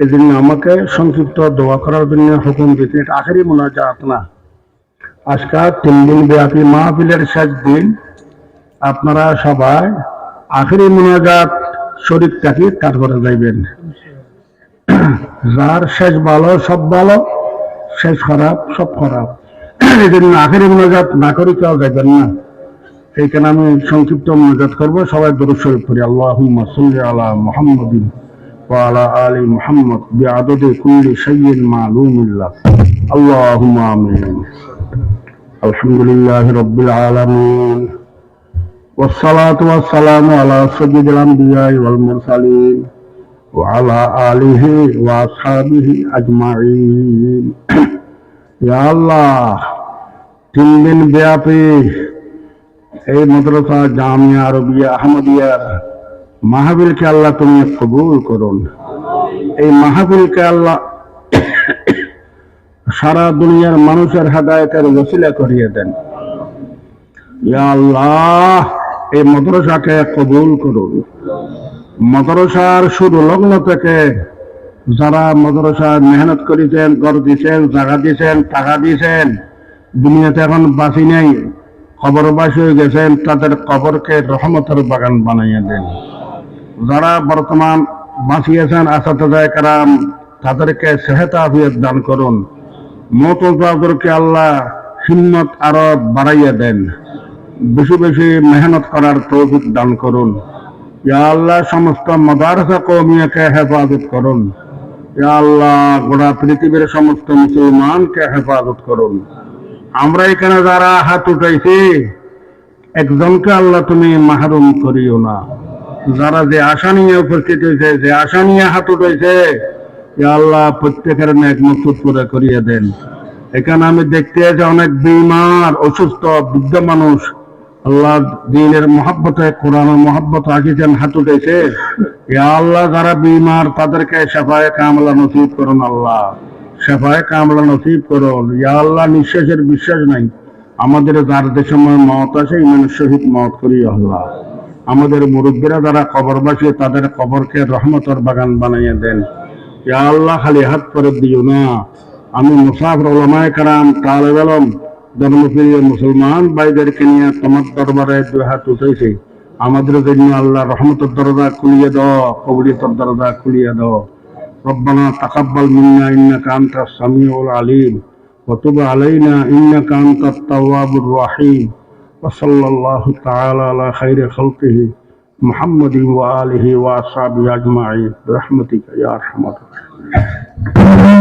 এই জন্য আমাকে সংক্ষিপ্ত দোয়া করার জন্য হুকুম দিতে এটা আখেরি মোনাজাত না। আজকাল তিন দিন ব্যাপী মাহফিলের শেষ দিন। আপনারা সবাই আখেরি মোনাজাত শরীর থাকি তারপরে যাইবেন। যার শেষ ভালো, সব ভালো, শেষ খারাপ, সব খারাপ। এই জন্য আখেরি মোনাজাত না করে কেউ যাইবেন না। এইখানে আমি সংক্ষিপ্ত মোনাজাত করব। সবাই দরুদ শরীফ করি সাল্লি আলা মুহাম্মাদিন। ওয়া আলা আলি মুহাম্মদ বিআদদি কুল্লি শাইইন মালুমিন লাক আল্লাহুম্মা আমিন আলহামদুলিল্লাহি রাব্বিল আলামিন والصلاة والسلام على سيد الأنبياء والمرسلين وعلى آله وأصحابه أجمعين يا الله তিন দিন ব্যাপী এই মাদ্রাসা জামিয়া আরবিয়া আহমদিয়ার মাহবিলকে আল্লাহ তুমি কবুল করুন। এই মাহবিলকে আল্লাহ সারা দুনিয়ার মানুষের হেদায়তের ওসিলা করিয়ে দেন। আল্লাহ, এই মাদ্রাসাকে কবুল করুন। মাদ্রাসার শুরু লগ্ন থেকে যারা মাদ্রাসার মেহনত করেছেন, ঘর দিয়েছেন, জায়গা দিয়েছেন, টাকা দিয়েছেন, দুনিয়াতে এখন বাঁচি নেই কবরবাসী হয়ে গেছেন, তাদের কবরকে রহমতের বাগান বানাইয়া দেন। যারা বর্তমান বাঁচিয়েছেন আসাদায় কারাম, তাদেরকে সেহেতা আফিয়ত দান করুন। মতকে আল্লাহ হিম্মত আরও বাড়াইয়া দেন। বেশি বেশি মেহনত করার তৌফিক দান করুন। ইয়া আল্লাহ সমস্ত মাদারসা কৌমিয়াকে হেফাজত করুন। ইয়া আল্লাহ গোটা পৃথিবীর সমস্ত মুসলমানকে হেফাজত করুন। আমরা এখানে যারা হাত উঠাইছি, একজনকে আল্লাহ তুমি মাহরুম করিও না। যারা যে আশা নিয়ে উপস্থিত হয়েছে, যে আশা নিয়ে হাত উঠাইছে ইয়া আল্লাহ প্রত্যেকের নেক মকসুদ পুরা করিয়ে দেন। এখানে আমি দেখতে যে অনেক বিমার অসুস্থ, বৃদ্ধ মানুষ, আল্লাহ দিনের মহাব্বতে, কোরআনের মহাব্বত রাখিছেন হাত উঠেছে আল্লাহ যারা বিমার তাদেরকে সেফায় কামলা নসিব করুন আল্লাহ। সেফায় কামলা নসিব করুন। ইয়া আল্লাহ নিঃশ্বাসের বিশ্বাস নাই। আমাদের যার সময় মত আছে ইমানের সহিত মত করি আল্লাহ। আমাদের মুরব্বীরা যারা কবরবাসী তাদের কবরকে রহমতের বাগান বানাইয়া দেন ইয়া আল্লাহ খালি হাত করে দিও না আমি মুসাফর ওলামায় কারাম তালেব আলম ধর্মপ্রিয় মুসলমান ভাইদেরকে নিয়ে তোমার দরবারে দুই হাত উঠেছি আমাদের জন্য আল্লাহ রহমতের দরজা খুলিয়ে দাও কবরিয়তের দরজা খুলিয়ে দাও ربنا تقبل منا انك انت السميع العليم وتب علينا انك انت التواب الرحيم وصلى الله تعالى على خير خلقه محمد وآله وأصحابه أجمعين برحمتك يا أرحم الراحمين.